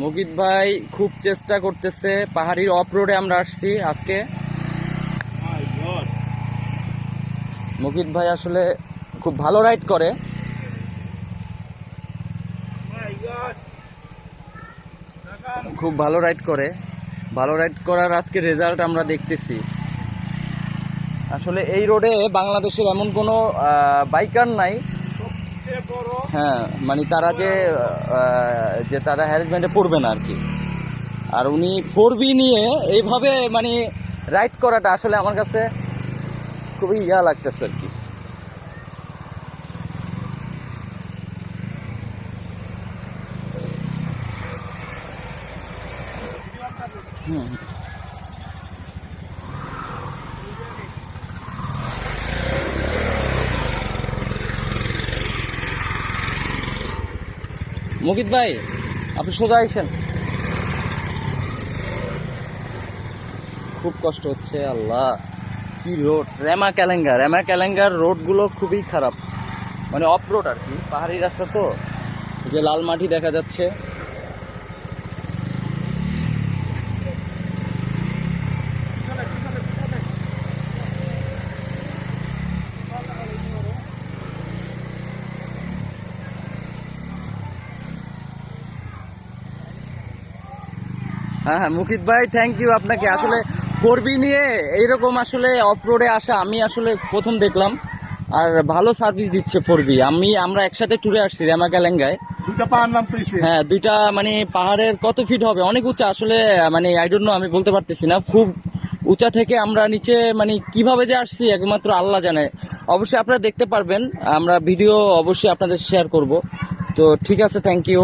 মুকিত ভাই খুব চেষ্টা করতেছে, পাহাড়ির অফ রোডে আমরা আসছি আজকে। মুকিত ভাই আসলে খুব ভালো রাইড করে। খুব ভালো রাইড করে। ভালো রাইড করার আজকে রেজাল্ট আমরা দেখতেছি। আসলে এই রোডে বাংলাদেশের এমন কোনো বাইকার নাই। হ্যাঁ মানে তারা যে যে তারা হ্যারাসমেন্টে পড়বে না আর কি আর উনি ফোর বি নিয়ে এইভাবে মানে রাইড করাটা আসলে আমার কাছে খুবই ইয়া লাগতেছে আর কি হুম। মুকিত ভাই, আপনি সোজা আইসেন। খুব কষ্ট হচ্ছে, আল্লাহ। কি রোড? রেমা ক্যালেঙ্গা রেমা ক্যালেঙ্গার রোডগুলো খুবই খারাপ। মানে অফ রোড আর কি, পাহাড়ি রাস্তা তো। যে লাল মাটি দেখা যাচ্ছে হ্যাঁ হ্যাঁ মুকিত ভাই থ্যাংক ইউ আপনাকে। আসলে করবি নিয়ে এইরকম আসলে অফ রোডে আসা আমি আসলে প্রথম দেখলাম। আর ভালো সার্ভিস দিচ্ছে ফোরবি আমি আমরা একসাথে ট্যুরে আসছি রেমা ক্যালেঙ্গায় দুটা পাহাড় নাম হ্যাঁ দুইটা মানে পাহাড়ের কত ফিট হবে? অনেক উঁচা। আসলে মানে আই ডোন্ট নো আমি বলতে পারতেছি না। খুব উঁচা থেকে আমরা নিচে মানে কীভাবে যে আসছি একমাত্র আল্লাহ জানে। অবশ্যই আপনারা দেখতে পারবেন। আমরা ভিডিও অবশ্যই আপনাদের শেয়ার করব। তো ঠিক আছে থ্যাংক ইউ